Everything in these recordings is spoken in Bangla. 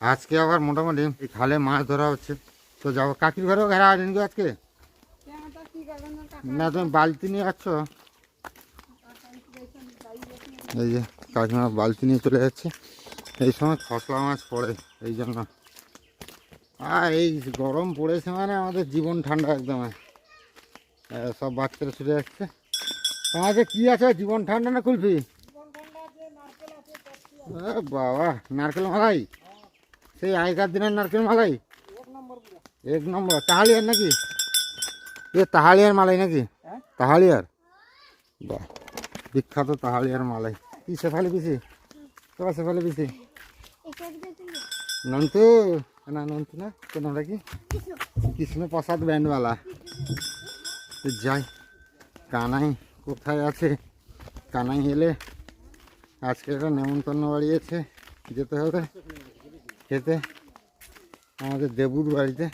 আজকে আবার মোটামুটি এই খালে মাছ ধরা হচ্ছে। তো যাব। কাকির ঘরেও ঘেরা আছে নাকি আজকে? না, তুমি বালতি নিয়ে যাচ্ছ? এই যে, কাকিমা বালতি নিয়ে চলে যাচ্ছে। এই সময় খসলা মাছ পড়ে, এই জন্য। আর এই গরম পড়েছে মানে আমাদের জীবন ঠান্ডা একদম। সব বাচ্চারা ছুটে যাচ্ছে। তোমার যে কি আছে? জীবন ঠান্ডা না কুলফি? বাবা, নারকেল মালাই? সেই আগেকার দিনের নারকেল মালাই? এক নম্বর। তাহালিয়ার নাকি? এ তাহালিয়ার মালাই নাকি? হ্যাঁ? তাহালিয়ার? বাহ বিখ্যাত তাহালিয়ার মালাই। কি শেফালি পিসি? তোমার শেফালি পিসি? নন্তু? না নন্তু না তো নামটা কি? কৃষ্ণ প্রসাদ ব্যান্ডওয়ালা। যাই কানাই কোথায় আছে? কানাই এলে আজকে একটা নেমন্তন্ন বাড়িয়েছে যেতে হবে। খেতে। আমাদের দেবুর বাড়িতে।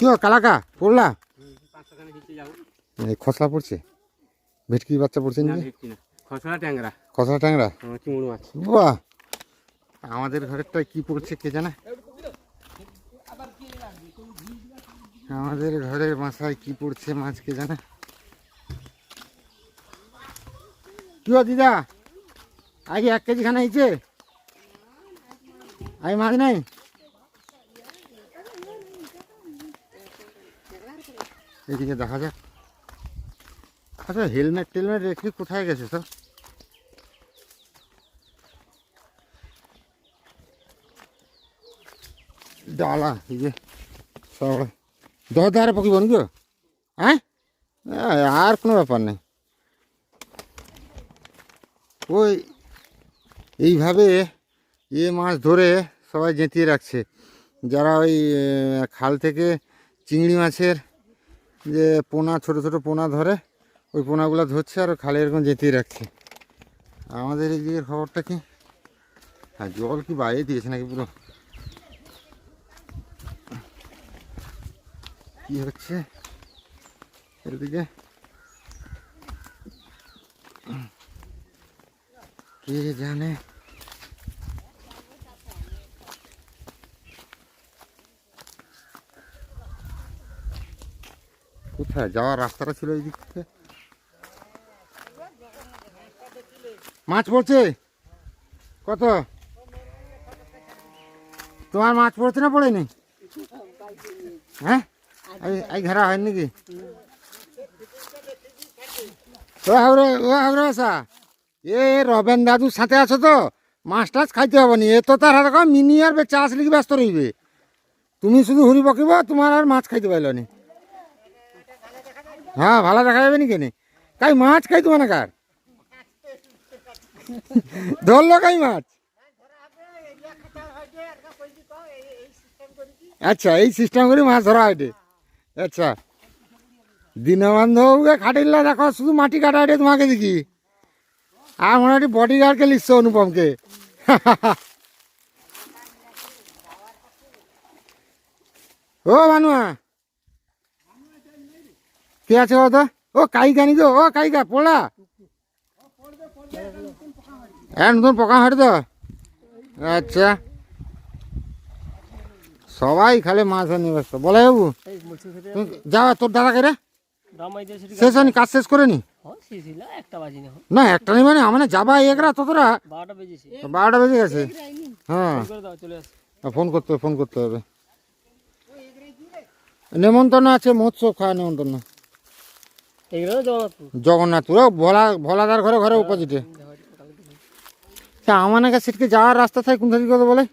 কি কালাকা? পড়লা? খসলা পড়ছে? ভেটকি বাচ্চা পড়ছে না নাকি খসড়া ট্যাংরা। খসলা ট্যাংরা? মাছ? বাহ! আমাদের ঘরেরটায় কি পড়ছে কে জানে? আমাদের ঘরের বাসায় কি পড়ছে মাছ কে জানে? কি দিদা? আগে এক কেজি খানা হয়েছে? আগে মাছ নাই এদিকে দেখা যাক আচ্ছা হেলমেট টেলমেট রেখে কোথায় গেছে সব ডালা এই যে সব দশ ধারে পকিব নাকি? হ্যাঁ আর কোনো ব্যাপার নেই ওই এইভাবে এ মাছ ধরে সবাই জেঁতিয়ে রাখছে। যারা ওই খাল থেকে চিংড়ি মাছের যে পোনা, ছোট ছোট পোনা ধরে, ওই পোনাগুলো ধরছে আর খালে এরকম জেঁতিয়ে রাখছে। আমাদের এই দিকের খবরটা কি? হ্যাঁ জল কি বাইরে দিয়েছে নাকি পুরো? কি হচ্ছে এদিকে? কে জানে? কোথায়? যাওয়ার রাস্তাটা ছিল এই দিক থেকে। মাছ পড়ছে? কত? তোমার মাছ পড়ছে না পড়েনি? হ্যাঁ? এই ঘেরা হয় নাকি? ও ও আসা। এ রবেন দাদুর সাথে আছো তো? মাছ টাছ খাইতে হবে নি। এ তো তার হাতে মিনি আর আসলে কি ব্যস্ত রইবে। তুমি শুধু হুড়ি পকিব তোমার আর মাছ খাইতে পাইল নি। হ্যাঁ ভালো দেখা যাবে নি? কেনে কাই মাছ খাইতে মানে কার? ধরলো কাই মাছ? আচ্ছা এই সিস্টেম করে মাছ ধরা হয়। আচ্ছা। দীনবন্ধুকে খাটিল্লা দেখো, শুধু মাটি কাটা রে তোমাকে দেখি। আর মোটামুটি বডি গার্ডকে লিখছো অনুপমকে। ও মানুয়া কে আছে তো? ও কাইকা নি ও কাইকা পড়লা হ্যাঁ নতুন পোকা হাঁটে তো। আচ্ছা। সবাই খালি মাছ নিয়ে ব্যস্ত। বলে বাবু যাও, তোর দাদা কে রে? শেষ হয়নি, কাজ শেষ করে নি হ্যাঁ না একটা নেই মানে মানে যাবা একরা তোরা বারোটা বেজে গেছে। হ্যাঁ। আসে ফোন করতে হবে, ফোন করতে হবে। নেমন্তন্ন আছে মহোৎসব খাওয়া নেমন্তন্ন। জগন্নাথপুর। ভোলা ভোলাদার ঘরে ঘরে অপোজিটে তা আমার কাছে সিটকে যাওয়ার রাস্তা থাকে কোন কথা বলে?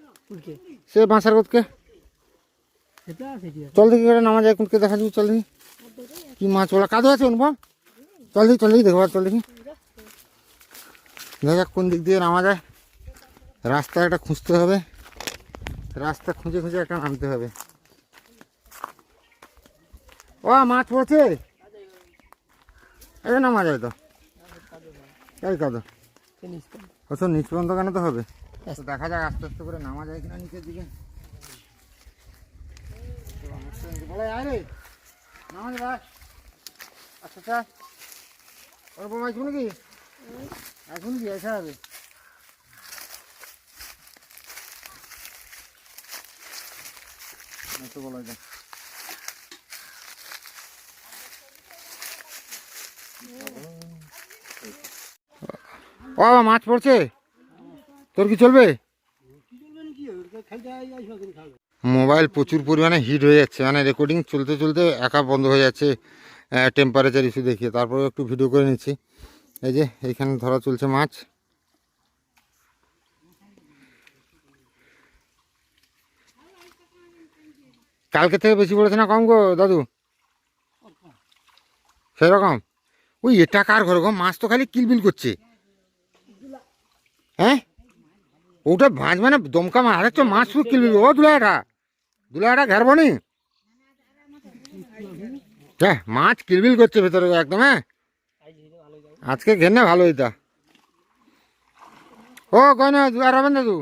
সে বাঁসার কোথকে চল দেখি করে নামা যায় কোনকে দেখা যাবে চল দেখি। কি মাছ ওলা কাদু আছে অনুপম চল দেখি চল দেখি দেখব চল দেখি। দেখা যাক কোন দিক দিয়ে নামা যায় রাস্তা একটা খুঁজতে হবে। রাস্তা খুঁজে খুঁজে একটা নামতে হবে। ও মাছ পড়ছে? এই নামা যায় তো এই নিচটা অত নিচ পর্যন্ত কেন তো হবে? দেখা যাক আস্তে আস্তে করে নামা যায় কিনা নিচের দিকে। তো বলে আয় রে। নামা আচ্ছা আচ্ছা। ওর বাবা আসব নাকি? এখন কি আসা হবে। এত বলা যায়। ও মাছ পড়ছে? তোর কি চলবে? মোবাইল প্রচুর পরিমাণে হিট হয়ে যাচ্ছে। মানে রেকর্ডিং চলতে চলতে একা বন্ধ হয়ে যাচ্ছে। টেম্পারেচার ইস্যু দেখিয়ে তারপরে একটু ভিডিও করে নিচ্ছি। এই যে, এইখানে ধরা চলছে মাছ। কালকে থেকে বেশি পড়েছে না কম গো, দাদু? সেরকম? ওই এটা কার ঘরে গো, মাছ তো খালি কিলবিল করছে। হ্যাঁ? ওটা মাছ মানে দমকা মাছ আরেকটা মাছ শুধু কিলবিল, ও দুলাটা দুলাটা ঘেরবো নি হ্যাঁ মাছ কিলবিল করছে ভেতরে একদম হ্যাঁ? আজকে ঘেরনে ভালো হইতা। ও কই না আর হবেন দাদু,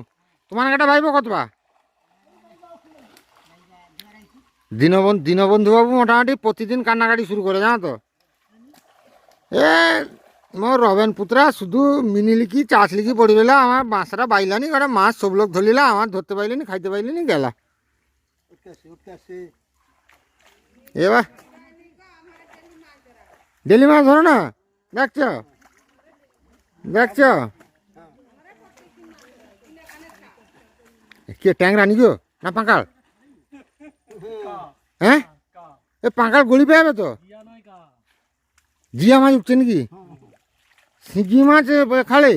তোমার একটা ভাইব কতবা দীনবন্ধু দীনবন্ধু বাবু মোটামুটি প্রতিদিন কান্নাকাটি শুরু করে, জানো তো? এ মোর রবেন পুত্রা শুধু মিনি লিখি চাষ লিখি পড়িবেলা আমার মাছটা বাইলানি করে মাছ সব লোক ধরিলা আমার ধরতে পাইলিনি খাইতে পাইলিনি গেলা এবার ডেলি মাছ ধরো না দেখছ দেখছ কে ট্যাংরা নিগো না পাঙ্কাল হ্যাঁ এ পাঙ্কাল গলি পেয়ে যাবে তো জিয়া মাছ উঠছে নাকি শিঙি মাছ এ, খালে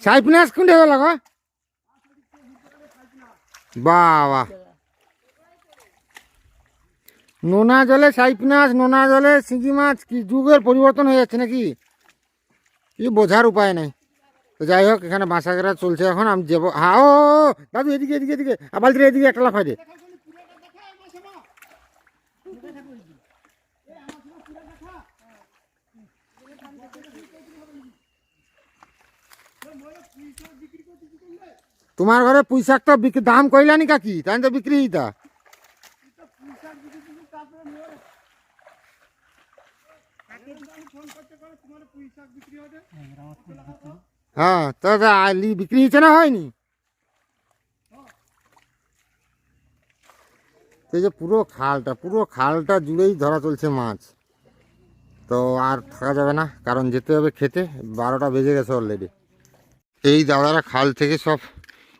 সাইপিনাস কোনটা গেল গো বাবা নোনা জলে সাইপিনাস নোনা জলে শিঙি মাছ কি যুগের পরিবর্তন হয়ে যাচ্ছে নাকি কি বোঝার উপায় নেই তো যাই হোক এখানে বাঁশাগেরা চলছে এখন আমি যাব হ্যাঁ ও ও, দাদু এদিকে এদিকে এদিকে আবার এদিকে একটা লাফাই দে তোমার ঘরে পুঁই শাক তো বিক্রি দাম কইলানি কাকি? তাই তো বিক্রি হইতা। হ্যাঁ তা আলি বিক্রি হয়েছে না হয়নি? এই যে পুরো খালটা পুরো খালটা জুড়েই ধরা চলছে মাছ। তো আর থাকা যাবে না, কারণ যেতে হবে খেতে, বারোটা বেজে গেছে অলরেডি এই দাদারা খাল থেকে সব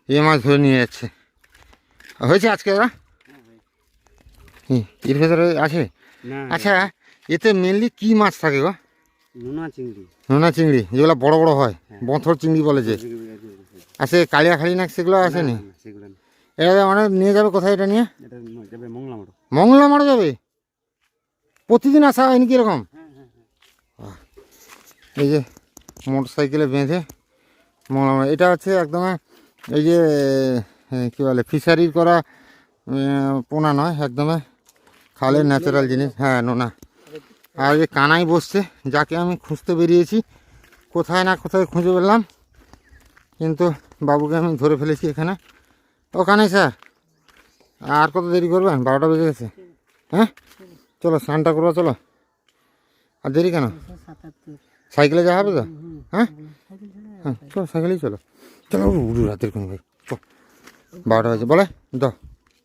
এ মাছ ধরে নিয়ে যাচ্ছে। হয়েছে আজকে হুম, এর ভেতরে আছে? আচ্ছা এতে মেনলি কি মাছ থাকে গো? নোনা চিংড়ি। নোনা চিংড়ি যেগুলো বড় বড় হয় বথর চিংড়ি বলে যে। আছে কালিয়া খালি না সেগুলো সেগুলো না। এটা মানে নিয়ে যাবে কোথায় এটা নিয়ে? মংলা মারা যাবে? প্রতিদিন আসা হয়নি নাকি এরকম? এই যে মোটর সাইকেলে বেঁধে মংলা এটা হচ্ছে একদম এই যে কি বলে ফিশারির করা পোনা নয় একদম খালের ন্যাচারাল জিনিস হ্যাঁ নোনা। আর এই যে কানাই বসছে যাকে আমি খুঁজতে বেরিয়েছি কোথায় না কোথায় খুঁজে পেলাম কিন্তু বাবুকে আমি ধরে ফেলেছি এখানে। ও কানাই স্যার। আর কত দেরি করবেন বারোটা বেজে গেছে। হ্যাঁ? চলো স্নানটা করব চলো। আর দেরি কেন? সাইকেলে যাওয়া হবে তো? হ্যাঁ হ্যাঁ? চলো সাইকেলেই চলো। চলো উড়ু রাতের চল। বারোটা বাজে। বলে দ।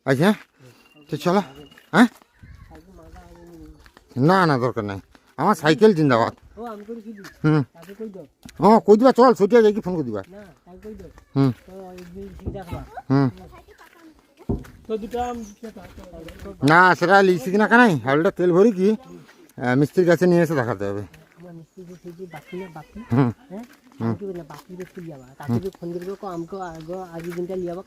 আচ্ছা হ্যাঁ? তো চলো হ্যাঁ? না না দরকার নাই। আমার সাইকেল জিন্দাবাদ। কি হুম। তাকে কই ও কই দিবা? চল ছুটিয়া যাই ফোন করে দিবা। দাও হুম। হুম। না সেটা লিখছি কিনা কানাই? হালটা তেল ভরি কি? মিস্ত্রির কাছে নিয়ে এসে দেখাতে হবে। আমার না বাকি হুম হ্যাঁ তাকে ফোন করব কো আমকো আগো আগে দিনটা লিয়াবা।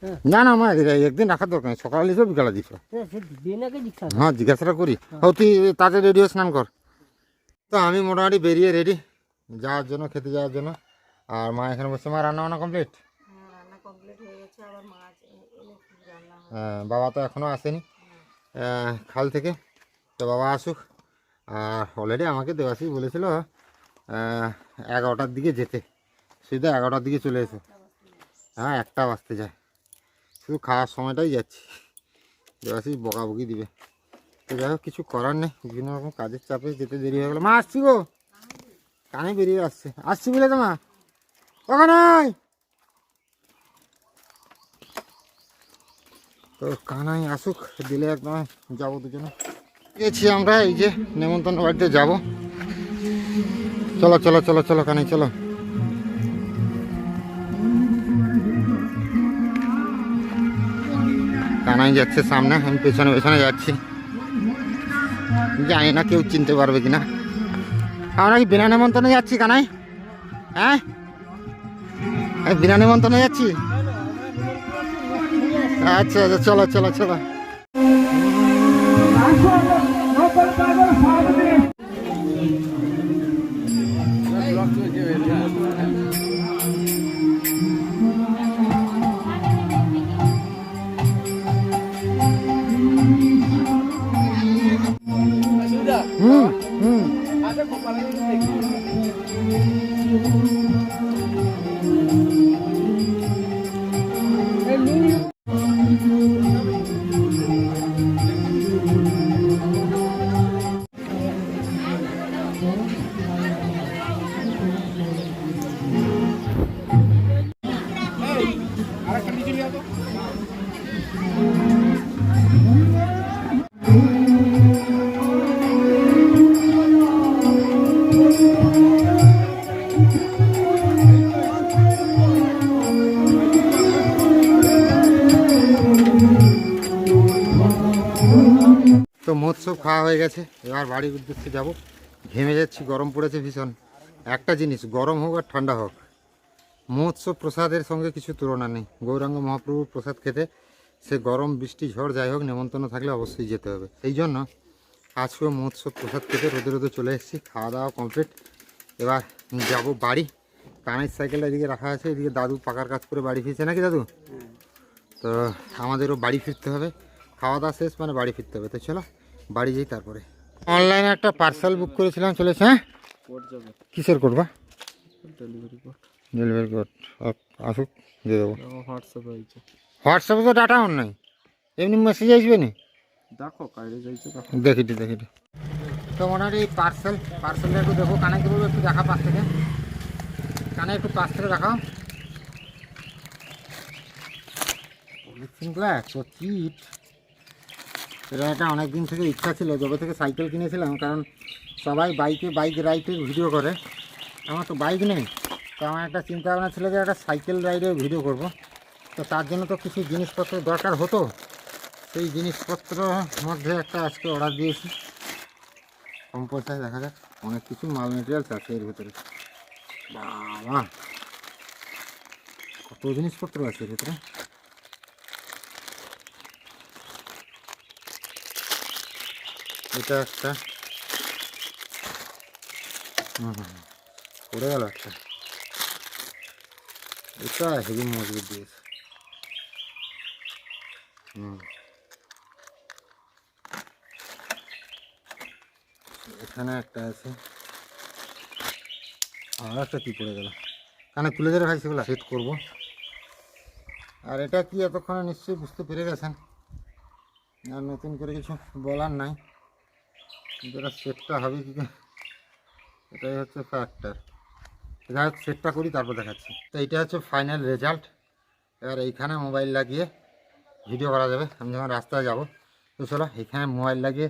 হ্যাঁ। না না আমার একদিন রাখার দরকার নেই। সকালে লিখো বিকালে দিছ হ্যাঁ, না হ্যাঁ জিজ্ঞাসাটা করি। হো তুই তাতে রেডিও স্নান কর। তো আমি মোটামুটি বেরিয়ে রেডি। যাওয়ার জন্য খেতে যাওয়ার জন্য। আর মা এখানে বসে মা রান্না বান্না কমপ্লিট হ্যাঁ বাবা তো এখনও আসেনি। খাল থেকে। তো বাবা আসুক। আর অলরেডি আমাকে দেবাশিস বলেছিল এগারোটার দিকে যেতে। শুধু এগারোটার দিকে চলে এসো। হ্যাঁ একটা বাজতে যায়। শুধু খাওয়ার সময়টাই যাচ্ছি। দেবাশিস বকাবকি দিবে। তো যাই হোক, কিছু করার নেই। বিভিন্ন রকম কাজের চাপে যেতে দেরি হয়ে গেলো। মা, আসছি গো। কানে বেরিয়ে আসছে। আসছি বলে তো মা। কানাই তো কানাই আসুক, দিলে একদম যাব দুজনে। গেছি আমরা, এই যে নেমন্তন্ন বাড়িতে যাব। চলো চলো চলো চলো কানাই চলো। কানাই যাচ্ছে সামনে, আমি পেছনে পেছনে যাচ্ছি। জানি না কেউ চিনতে পারবে কিনা। আমরা কি বিনা নেমন্তন্নে যাচ্ছি কানাই? হ্যাঁ? বিনা নেমন্তন্নে যাচ্ছি? আচ্ছা আচ্ছা চলো চলো চলো। মহোৎসব খাওয়া হয়ে গেছে। এবার বাড়ির উদ্দেশ্যে যাব। ঘেমে যাচ্ছি গরম পড়েছে ভীষণ। একটা জিনিস গরম হোক আর ঠান্ডা হোক মহোৎসব প্রসাদের সঙ্গে কিছু তুলনা নেই। গৌরাঙ্গ মহাপ্রভুর প্রসাদ খেতে সে গরম বৃষ্টি ঝড় যাই হোক নেমন্তন্ন থাকলে অবশ্যই যেতে হবে। এই জন্য আজকেও মহোৎসব প্রসাদ খেতে রোদে রোদে চলে এসেছি। খাওয়া দাওয়া কমপ্লিট। এবার যাব বাড়ি। কানের সাইকেলটা এদিকে রাখা আছে। এদিকে দাদু পাকার কাজ করে বাড়ি ফিরছে নাকি দাদু? তো আমাদেরও বাড়ি ফিরতে হবে। খাওয়া দাওয়া শেষ মানে বাড়ি ফিরতে হবে। তো চলো। বাড়ি যাই তারপরে। অনলাইনে একটা পার্সেল বুক করেছিলাম চলেছে হ্যাঁ? কোড কিসের করবা ডেলিভারি কোড ডেলিভারি কোড আসুক দিয়ে দেবো। হোয়াটসঅ্যাপে হয়েছে। হোয়াটসঅ্যাপে তো ডাটা অন নাই। এমনি মেসেজ আসবে না? দেখো কাইরে যাইছে দেখো। দেখিটি তো মোটামুটি এই পার্সেল পার্সেলটা একটু দেখো কানে কি বলব একটু দেখা পাশ থেকে। কানে একটু পাশ থেকে দেখাও। পলিথিন গ্লাস ও চিট। এটা একটা অনেক দিন থেকে ইচ্ছা ছিল, যবে থেকে সাইকেল কিনেছিলাম, কারণ সবাই বাইকে, বাইক রাইডের ভিডিও করে। আমার তো বাইক নেই, তো আমার একটা চিন্তা ভাবনা ছিল যে একটা সাইকেল রাইডের ভিডিও করব। তো তার জন্য তো কিছু জিনিসপত্র দরকার হতো। সেই জিনিসপত্র মধ্যে একটা আজকে অর্ডার দিয়েছি। কম পয়সায় দেখা যাক, অনেক কিছু মাল মেটেরিয়ালস আছে এর ভিতরে। বাবা, কত জিনিসপত্র আছে এর ভিতরে? এটা একটা। হুম হুম। পড়ে গেল একটা। এটা হেভি মজবুত দিয়েছে। হুম। এখানে একটা আছে। আর একটা কি পড়ে গেল? কানে তুলে ধরে ভাই সেগুলো সেট করব। আর এটা কি এতক্ষণে নিশ্চয়ই বুঝতে পেরে গেছেন? আর নতুন করে কিছু বলার নাই। এটা সেটটা হবে কি? এটাই হচ্ছে ফ্যাক্টর যাই হোক, সেটটা করি, তারপর দেখাচ্ছি। তো এইটা হচ্ছে ফাইনাল রেজাল্ট এবার এইখানে মোবাইল লাগিয়ে ভিডিও করা যাবে। আমি যখন রাস্তায় যাব, তো চলো এখানে মোবাইল লাগিয়ে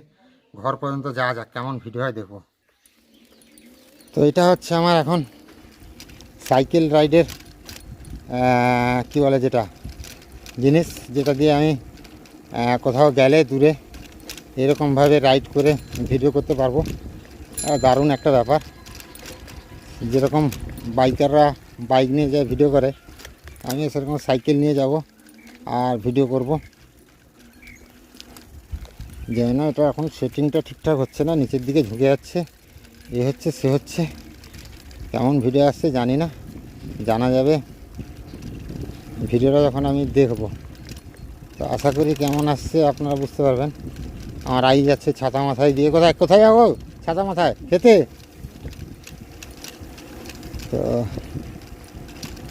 ঘর পর্যন্ত যাওয়া যাক, কেমন ভিডিও হয় দেখব। তো এটা হচ্ছে আমার এখন সাইকেল রাইডের কি বলে যেটা? জিনিস যেটা দিয়ে আমি কোথাও গেলে, দূরে এরকমভাবে রাইড করে ভিডিও করতে পারব। দারুণ একটা ব্যাপার। যেরকম বাইকাররা বাইক নিয়ে যায় ভিডিও করে আমি সেরকম সাইকেল নিয়ে যাব আর ভিডিও করব। জানি না, এটা এখন সেটিংটা ঠিকঠাক হচ্ছে না, নিচের দিকে ঝুঁকে যাচ্ছে। এ হচ্ছে, সে হচ্ছে। কেমন ভিডিও আসছে জানি না। জানা যাবে। ভিডিওটা যখন আমি দেখব। তো আশা করি কেমন আসছে আপনারা বুঝতে পারবেন। আমার আই যাচ্ছে ছাতা মাথায় দিয়ে। কোথায়? কোথায় যাব ছাতা মাথায় খেতে? তো,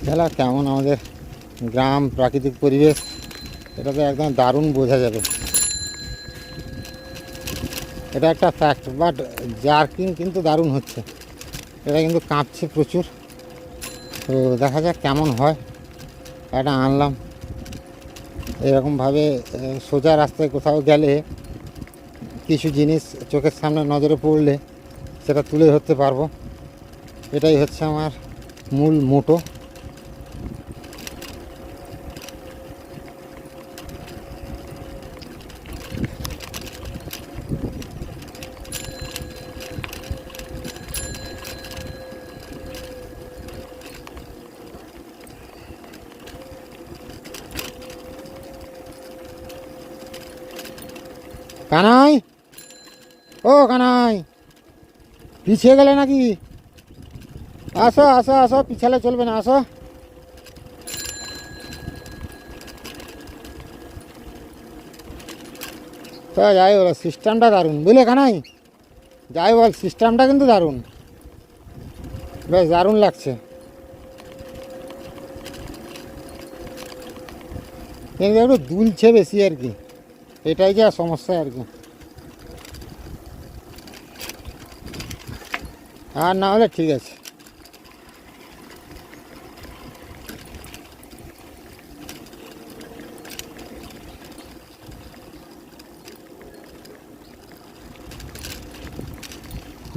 খেলা কেমন আমাদের গ্রাম, প্রাকৃতিক পরিবেশ, এটা তো একদম দারুণ বোঝা যাবে। এটা একটা ফ্যাক্ট বাট জার্কিং কিন্তু দারুণ হচ্ছে। এটা কিন্তু কাঁপছে প্রচুর। তো, দেখা যাক কেমন হয়। এটা আনলাম। এরকমভাবে সোজা রাস্তায় কোথাও গেলে কিছু জিনিস চোখের সামনে নজরে পড়লে সেটা তুলে ধরতে পারব। এটাই হচ্ছে আমার মূল মোটো। কানাই! ও কানাই, পিছিয়ে গেলে নাকি? আসো আসো আসো, পিছালে চলবে না, আসো। তো যাই বলো সিস্টেমটা দারুণ, বুঝলে কানাই? যাই বল সিস্টেমটা কিন্তু দারুণ। বেশ দারুণ লাগছে। কিন্তু একটু দুলছে বেশি আর কি। এটাই যা সমস্যা আর কি। আর না হলে ঠিক আছে।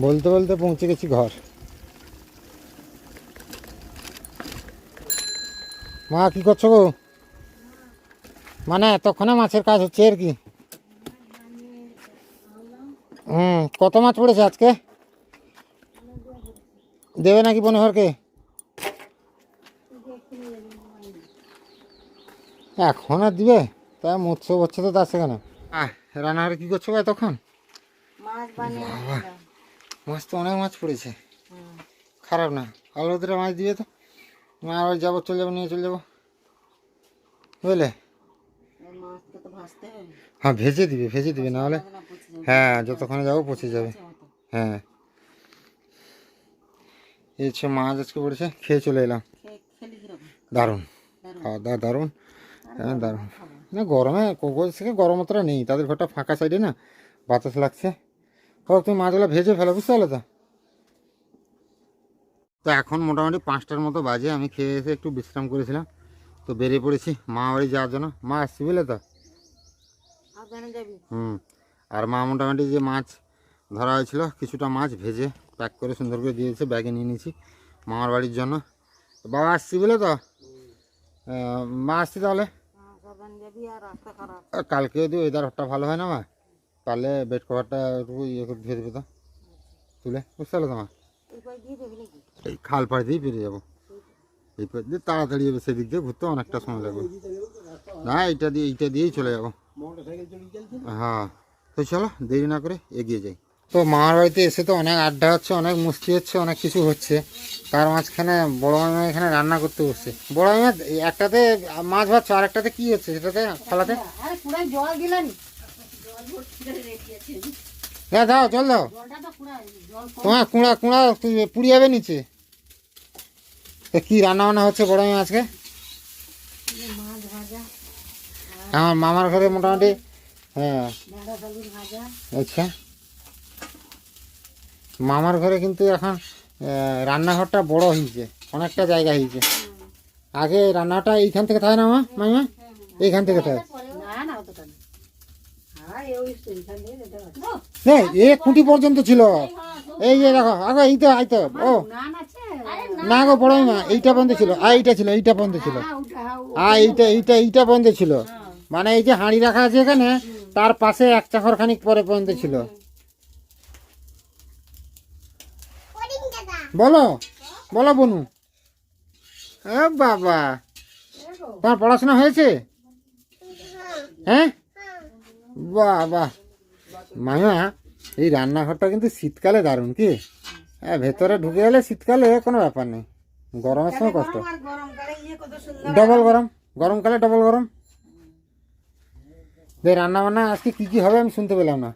বলতে বলতে পৌঁছে গেছি ঘর। মা, কি করছ গো? মানে এতক্ষণে মাছের কাজ হচ্ছে আর কি। হুম, কত মাছ পড়েছে আজকে? দেবে নাকি বনহরকে এখন আর দিবে? তা মৎস্য হচ্ছে তো তার সেখানে। রান্নাঘরে কী করছ গো এতক্ষণ? মাছ মাছ তো অনেক মাছ পড়েছে। খারাপ না। আলো ধরে মাছ দিবে তো। মা আবার যাব চলে যাব নিয়ে চলে যাব। বুঝলে? হ্যাঁ ভেজে দিবে ভেজে দিবে নাহলে না হ্যাঁ যতক্ষণে যাব পচে যাবে। হ্যাঁ। এই হচ্ছে মাছ আজকে পড়েছে খেয়ে চলে এলাম। দারুণ। খাওয়া দাওয়া দারুণ। হ্যাঁ দারুণ না গরমে কোকো থেকে গরম অতটা নেই তাদের ঘরটা ফাঁকা সাইডে না বাতাস লাগছে। ও তুমি মাছগুলো ভেজে ফেলো বুঝতে পারলে তো? তো এখন মোটামুটি পাঁচটার মতো বাজে আমি খেয়ে এসে একটু বিশ্রাম করেছিলাম। তো বেরিয়ে পড়েছি মা বাড়ি যাওয়ার জন্য। মা আসছি বুঝলে তো? হুম। আর মা মোটামুটি যে মাছ ধরা হয়েছিল কিছুটা মাছ ভেজে প্যাক করে সুন্দর করে দিয়েছে, ব্যাগে নিয়ে নিয়েছি মামার বাড়ির জন্য। বাবা আসছি বলে তো? মা আসছি তাহলে? কালকে যদি ওয়েদারটা ভালো হয় না মা। পারলে বেড কভারটা একটু ইয়ে করে ধুয়ে দেবে তো। তুলে, বুঝতে পারল তোমার এই দিয়ে খাল পাড় দিয়েই পেরিয়ে যাব। এই পাড় দিয়ে তাড়াতাড়ি যাবে সেদিক দিয়ে ঘুরতে অনেকটা সময় লাগবে। না, এইটা দিয়ে, এইটা দিয়েই চলে যাব। হ্যাঁ তো চলো, দেরি না করে এগিয়ে যাই। তো মামার বাড়িতে এসে তো অনেক আড্ডা হচ্ছে অনেক মুস্তি হচ্ছে অনেক কিছু হচ্ছে। তার মাঝখানে বড় মামা এখানে রান্না করতে বসছে। বড় মামা একটাতে মাছ ভাত আর একটাতে কি হচ্ছে সেটাতে খোলাতে জল দিলেন হ্যাঁ দাও জল দাও। তোমার কুঁড়া কুঁড়া পুড়ি যাবে নিচে। তো কি রান্না বান্না হচ্ছে বড় মামা আজকে? আমার মামার ঘরে মোটামুটি হ্যাঁ। আচ্ছা। মামার ঘরে কিন্তু এখন রান্নাঘরটা বড় হয়েছে, অনেকটা জায়গা হয়েছে। আগে রান্নাটা এইখান থেকে থাকে না মা মাইমা এইখান থেকে থাকে। এ পর্যন্ত ছিল। এই যে দেখো আগো এই তো এই তো ও। না গো, বড় মা এইটা পর্যন্ত ছিল। আর এইটা ছিল, এইটা পর্যন্ত ছিল। আর এইটা এইটা এইটা পর্যন্ত ছিল। মানে এই যে হাঁড়ি রাখা আছে এখানে, তার পাশে এক চাকর খানিক পরে পর্যন্ত ছিল। বলো বলো বনু। এ বাবা তোমার পড়াশোনা হয়েছে? হ্যাঁ বাবা মামা এই রান্নাঘরটা কিন্তু শীতকালে দারুণ কি? হ্যাঁ ভেতরে ঢুকে গেলে শীতকালে কোনো ব্যাপার নেই। গরমের সময় কষ্ট। ডবল গরম গরমকালে ডবল গরম। দে রান্না বান্না আজকে কী কী হবে আমি শুনতে পেলাম না।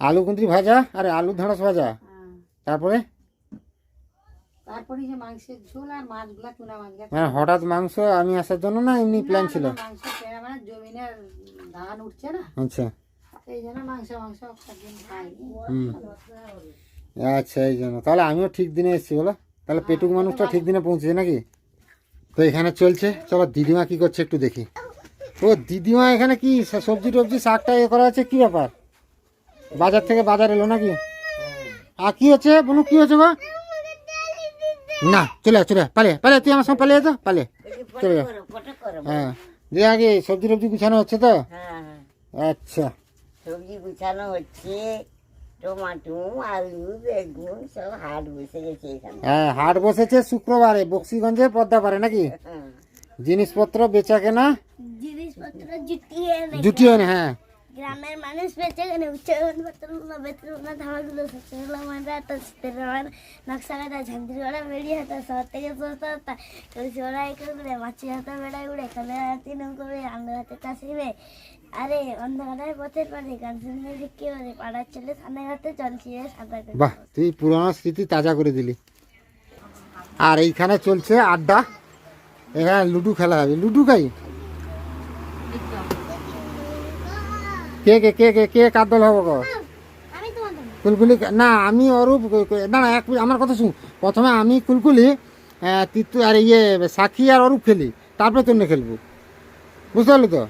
আলু কুঁদরি ভাজা আর আলু ঢেঁড়স ভাজা। হ্যাঁ। তারপরে? তারপরে যে মাংসের ঝোল আর মাছগুলা চুনা মাছগুলা মানে হঠাৎ মাংস আমি আসার জন্য না এমনি প্ল্যান ছিল মাংস পেয়ে মানে জমিনের ধান উঠছে না। আচ্ছা। এই জন্য মাংস মাংস একদিন খাই হুম। আচ্ছা এই জন্য। তাহলে আমিও ঠিক দিনে এসেছি বলো। তাহলে পেটুক মানুষটা ঠিক দিনে পৌঁছেছে নাকি? তো এখানে চলছে। চলো দিদিমা কি করছে একটু দেখি। ও দিদিমা এখানে কি সবজি টবজি শাকটা এ করা আছে? কি ব্যাপার? বাজার থেকে বাজার এলো নাকি? আর কি হচ্ছে? বলুন কি হচ্ছে গো? না চলে চলে পালে পালিয়ে তুই আমার সঙ্গে পালিয়ে তো পালে চলে যা হ্যাঁ দিয়ে আগে সবজি টবজি গুছানো হচ্ছে তো? হ্যাঁ। আচ্ছা। সবজি গুছানো হচ্ছে টমাটো আলু বেগুন সব হাট বসে গেছে হ্যাঁ হাট বসেছে শুক্রবারে বক্সিগঞ্জে পদ্মা পারে নাকি? হ্যাঁ। জিনিসপত্র বেচা কেনা? জিনিসপত্র জুটিয়ে এনে জুটিয়ে হ্যাঁ। গ্রামের মানুষ বেঁচে গেলে উচ্চারণ পাত্রগুলো বেতগুলো ধামাগুলো সচ্ছগুলো মানরা তো শীতের রমান নকশা কাটা ঝান্তির ওরা বেরিয়ে হতো শহর থেকে সস্তা হতো কেউ চোরাই করে মাছি হাতে বেড়াই উড়ে খেলে হাতি নৌকবে আন্ডা হাতে চাষিবে আরে অন্ধকারের পথের পারে গান শুনে কি করে পাড়ার ছেলে সামনে হাতে ছিঁড়ে সাঁতার। বাহ তুই পুরানো স্মৃতি তাজা করে দিলি আর এইখানে চলছে আড্ডা এখানে লুডু খেলা হবে লুডু খাই কে কে কে কে কে কার দল হব গো? কুলকুলি না আমি অরূপ না না এক আমার কথা শুন। প্রথমে আমি কুলকুলি তিতু আর ইয়ে সাক্ষী আর অরূপ খেলি তারপরে তোর খেলব। বুঝতে পারলি তো?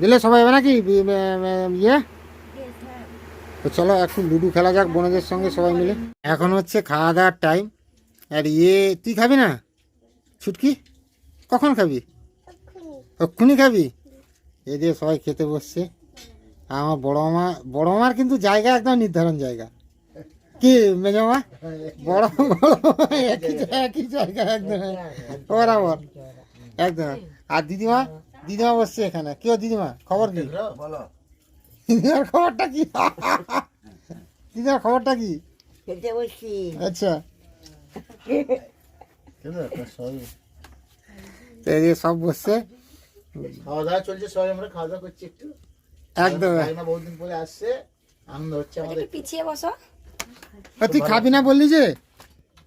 দিলে সবাই হবে নাকি? ইয়ে? তো চলো একটু লুডু খেলা যাক বোনদের সঙ্গে সবাই মিলে। এখন হচ্ছে খাওয়া দাওয়ার টাইম আর ইয়ে তুই খাবি না? ছুটকি? কখন খাবি? এক্ষুনি খাবি? এ দিয়ে সবাই খেতে বসছে। আমার বড় মা বড় মার কিন্তু জায়গা একদম নির্ধারণ জায়গা। কি মেজমা বড় বড় মা একই একই জায়গা একদম। বরাবর। একদম। আর দিদিমা? দিদিমা বসছে এখানে। কি দিদিমা? খবর কি? দিদিমার খবরটা কি? দিদিমার খবরটা কি? আচ্ছা। সব বসছে। খাওয়া দাওয়া চলছে সবাই আমরা খাওয়া দাওয়া করছি একটু। একদম। না বহুদিন পরে আসছে। আনন্দ হচ্ছে আমাদের। পিছিয়ে বসো? তুই খাবি না বললি যে?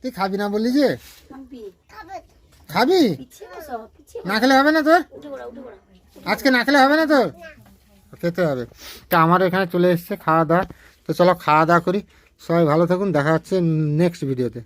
তুই খাবি না বললি যে? খাবি। না খেলে হবে না তোর? আজকে না খেলে হবে না তোর? খেতে হবে। তা আমার এখানে চলে এসছে খাওয়া দাওয়া। তো চলো খাওয়া দাওয়া করি। সবাই ভালো থাকুন দেখা হচ্ছে নেক্সট ভিডিওতে